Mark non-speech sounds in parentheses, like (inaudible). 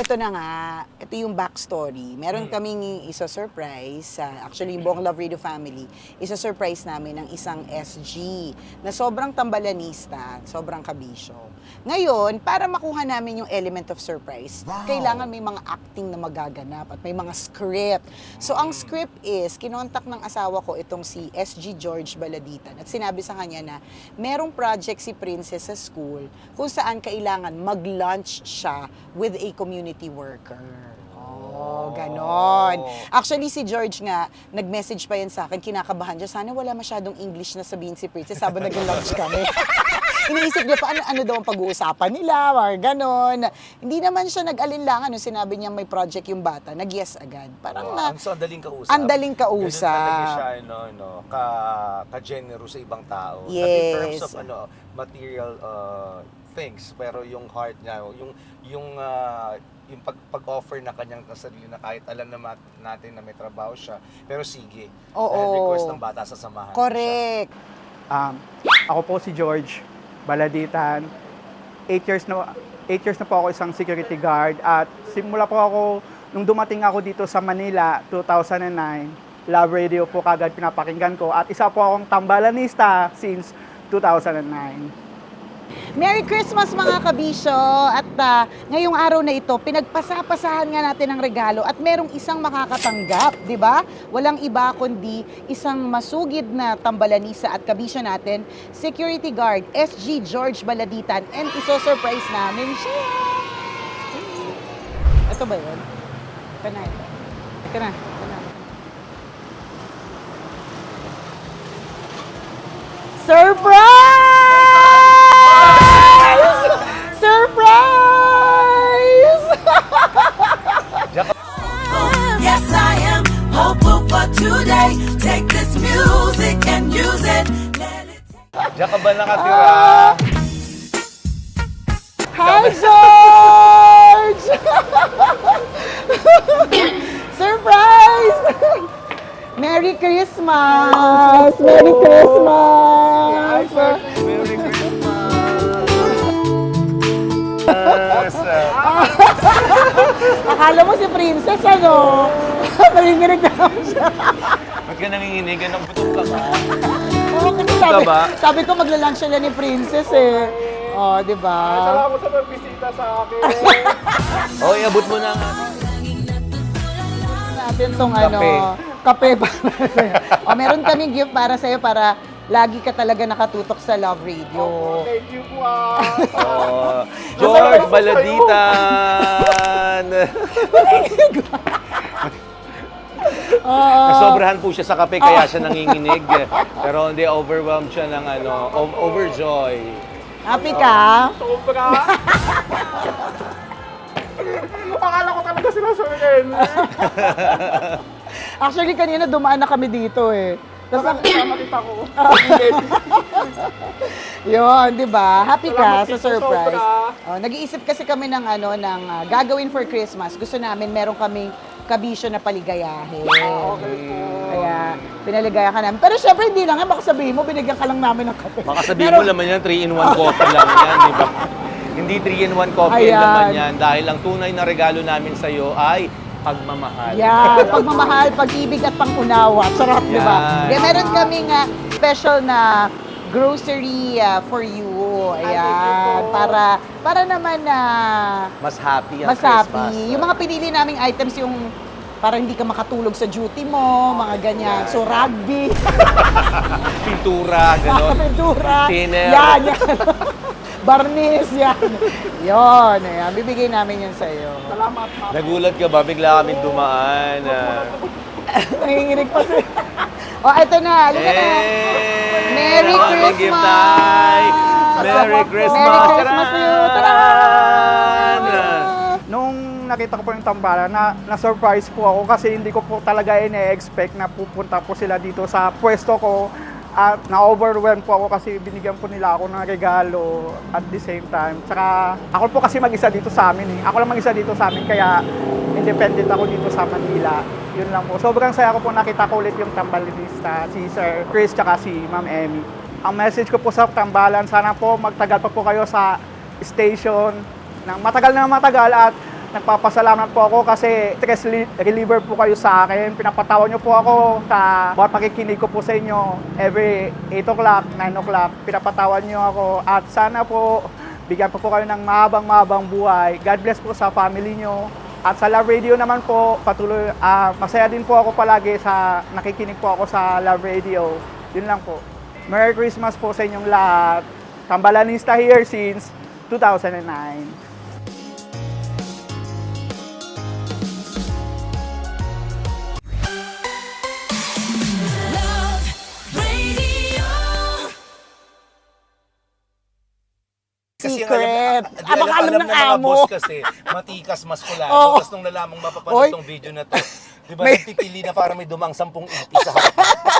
Ito na nga, ito yung backstory. Meron Hmm. kaming isa-surprise, ah, actually yung buong Love Radio family, isa-surprise namin ng isang SG na sobrang tambalanista, sobrang kabisyo. Ngayon, para makuha namin yung element of surprise, kailangan may mga acting na magaganap at may mga script. So ang script is, kinontak ng asawa ko itong si SG George Baladitan at sinabi sa kanya na merong project si Princess sa school kung saan kailangan mag-lunch siya with a community worker. Oh, ganon. Actually, si George nga, nag-message pa yan sa akin, kinakabahan siya. Sana wala masyadong English na sabihin si Princess habang (laughs) nag-lunch kami. (laughs) Iniisip niya pa, ano, ano daw ang pag-uusapan nila, or ganon. Hindi naman siya nag-alinlangan nung sinabi niya may project yung bata. Nag-yes agad. Parang na, ang so, ang daling kausap. Ang daling kausap. Ganun talaga siya, no, no, ka, ka-generous sa ibang tao. Not in terms Yes. of ano, material uh, things, pero yung heart niya, yung, yung, uh, yung pag, pag-offer na kanyang sarili na kahit alam naman natin na may trabaho siya, pero sige. Oo. Dahil request ng bata sa samahan. correct. Um, ako po si George Baladitan. Eight years na eight years na po ako isang security guard at simula po ako nung dumating ako dito sa Manila 2009. Love Radio po kagad pinapakinggan ko at isa po akong tambalanista since 2009. Merry Christmas mga kabisyo! At ah, ngayong araw na ito, pinagpasapasahan nga natin ang regalo at merong isang makakatanggap, di ba? Walang iba kundi isang masugid na tambalanisa at kabisyo natin, security guard SG George Baladitan and iso-surprise namin siya. Ito ba yun? Ito na ito. Ito na. Surprise! Diyan ka ba nakatira? Ah. Hi, George! (laughs) Surprise! Merry Christmas! Merry Christmas! Merry Christmas! Akala mo si Princess, ano? (laughs) Nanginginig na ako siya. Ba't ka nanginginig? Anong butok ka ba? Oo, kasi sabi, ba? sabi ko magla-lunch sila ni Princess eh. Oh, di ba? Salamat sa pagbisita sa akin. (laughs) Oh, iabot mo na nga. natin tong Kape. ano, kape para sa'yo. o, meron kaming gift para sa'yo para lagi ka talaga nakatutok sa Love Radio. Thank you po ah. Oh, George Baladitan! (laughs) Oo. (laughs) Nasobrahan po siya sa kape kaya siya nanginginig. Pero hindi overwhelmed siya ng ano, o- overjoy. Happy ka? Sobra. Akala ko talaga sila (laughs) sunin. Actually, kanina dumaan na kami dito eh. Tapos, ang- Nakita ko. (laughs) yun, di ba? Happy ka Salamat sa dito, surprise. sobra. Oh, nag-iisip kasi kami ng ano, ng ah, gagawin for Christmas. Gusto namin meron kaming kabisyo na paligayahin. Okay po. Kaya, pinaligaya ka namin. Pero syempre, hindi lang. eh. Baka sabihin mo, binigyan ka lang namin ng kape. Baka sabihin Pero- mo naman yan, 3-in-1 coffee lang yan, di ba? Hindi 3-in-1 coffee Ayan. ang laman yan dahil ang tunay na regalo namin sa iyo ay pagmamahal. Yan, pagmamahal, pag-ibig at pangunawa. Sarap, di ba? Yan. Kaya meron kaming ah, special na grocery ah, for you. Ayan, para para naman na Mas happy ang mas happy. Christmas. Yung mga pinili naming items yung para hindi ka makatulog sa duty mo, mga ganyan. So, rugby, (laughs) Pintura, gano'n. pintura, Thinner. yan, yan. (laughs) Barnis, yan. Yon, ayan. Bibigay namin yun sa'yo. Salamat ma'am. Nagulat ka ba? Bigla kami dumaan. ah. (laughs) Nanginginig pa siya. oh, eto na. Halika na. Eh, Merry happy Christmas! gift time! Merry Christmas! Merry Christmas to you! Taran! Nung nakita ko po yung tambala, na, na-surprise po ako kasi hindi ko po talaga ine-expect na pupunta po sila dito sa pwesto ko. At na-overwhelm po ako kasi binigyan po nila ako ng regalo at the same time. Tsaka ako po kasi mag-isa dito sa amin eh. Ako lang mag-isa dito sa amin kaya independent ako dito sa Manila. Yun lang po. Sobrang saya ko po nakita ko ulit yung tambalinista, si Sir Chris tsaka si Ma'am Emmy. Ang message ko po sa tambalan, sana po magtagal pa po kayo sa station ng matagal na matagal at Nagpapasalamat po ako kasi stress li- reliever po kayo sa akin. Pinapatawa niyo po ako sa bawat pakikinig ko po sa inyo. Every 8 o'clock, 9 o'clock, pinapatawan niyo ako. At sana po, bigyan po po kayo ng mahabang-mahabang buhay. God bless po sa family niyo. At sa Love Radio naman po, patuloy, ah, masaya din po ako palagi sa nakikinig po ako sa Love Radio. Yun lang po. Merry Christmas po sa inyong lahat. Tambalanista here since 2009. Love Radio. Secret. Kasi Ah, baka alam ng mga amo. boss kasi, matikas, maskulado. Oo. Tapos nung nalamang mapapanood tong video na to, di ba, May- nagpipili na para may dumang sampung ipis sa (laughs)